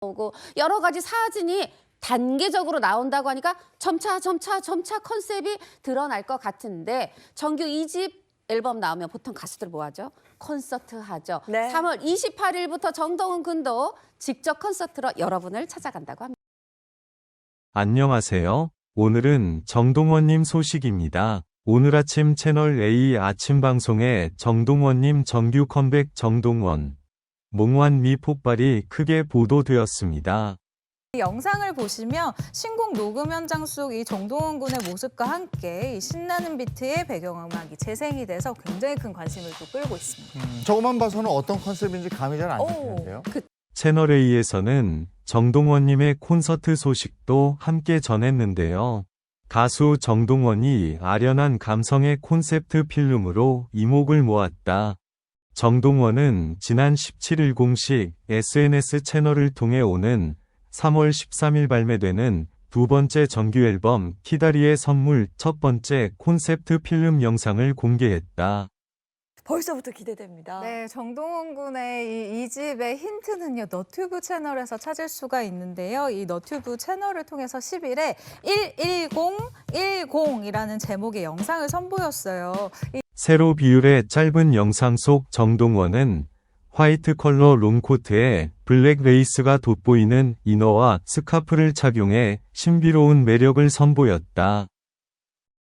오고 여러 가지 사진이 단계적으로 나온다고 하니까 점차 점차 점차 컨셉이 드러날 것 같은데 정규 2집 앨범 나오면 보통 가수들 뭐 하죠? 콘서트 하죠. 네. 3월 28일부터 정동훈 군도 직접 콘서트로 여러분을 찾아간다고 합니다. 안녕하세요. 오늘은 정동원님 소식입니다. 오늘 아침 채널 A 아침 방송에 정동원님 정규 컴백 정동원 몽환 미 폭발이 크게 보도되었습니다. 이 영상을 보시면 신곡 녹음 현장 속 이 정동원 군의 모습과 함께 이 신나는 비트의 배경음악이 재생이 돼서 굉장히 큰 관심을 또 끌고 있습니다. 저것만 봐서는 어떤 컨셉인지 감이 잘안 오. 잡히는데요. 채널 A에서는 정동원님의 콘서트 소식도 함께 전했는데요. 가수 정동원이 아련한 감성의 콘셉트 필름으로 이목을 모았다. 정동원은 지난 17일 공식 SNS 채널을 통해 오는 3월 13일 발매되는 두 번째 정규 앨범 키다리의 선물 첫 번째 콘셉트 필름 영상을 공개했다. 벌써부터 기대됩니다. 네, 정동원 군의 이, 이 집의 힌트는요, 너튜브 채널에서 찾을 수가 있는데요. 이 너튜브 채널을 통해서 10일에 11010이라는 제목의 영상을 선보였어요. 이 세로 비율의 짧은 영상 속 정동원은 화이트 컬러 롱코트에 블랙 레이스가 돋보이는 이너와 스카프를 착용해 신비로운 매력을 선보였다.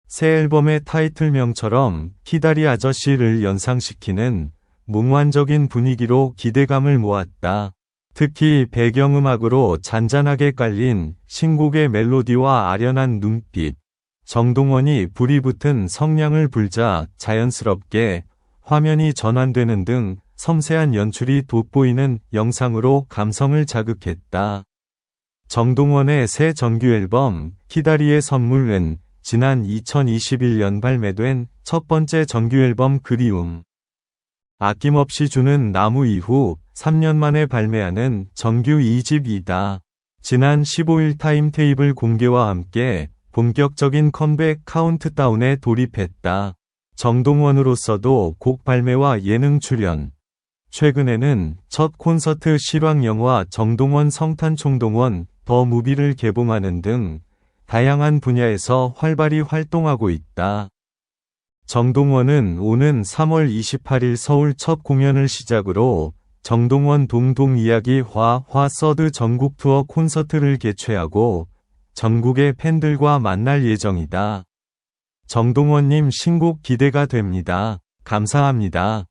새 앨범의 타이틀명처럼 키다리 아저씨를 연상시키는 몽환적인 분위기로 기대감을 모았다. 특히 배경음악으로 잔잔하게 깔린 신곡의 멜로디와 아련한 눈빛, 정동원이 불이 붙은 성량을 불자 자연스럽게 화면이 전환되는 등 섬세한 연출이 돋보이는 영상으로 감성을 자극했다. 정동원의 새 정규 앨범 키다리의 선물은 지난 2021년 발매된 첫 번째 정규 앨범 그리움. 아낌없이 주는 나무 이후 3년 만에 발매하는 정규 2집이다. 지난 15일 타임테이블 공개와 함께 본격적인 컴백 카운트다운에 돌입했다. 정동원으로서도 곡 발매와 예능 출연. 최근에는 첫 콘서트 실황 영화 정동원 성탄 총동원 더 무비를 개봉하는 등 다양한 분야에서 활발히 활동하고 있다. 정동원은 오는 3월 28일 서울 첫 공연을 시작으로 정동원 동동 이야기 화화 서드 전국 투어 콘서트를 개최하고 전국의 팬들과 만날 예정이다. 정동원님 신곡 기대가 됩니다. 감사합니다.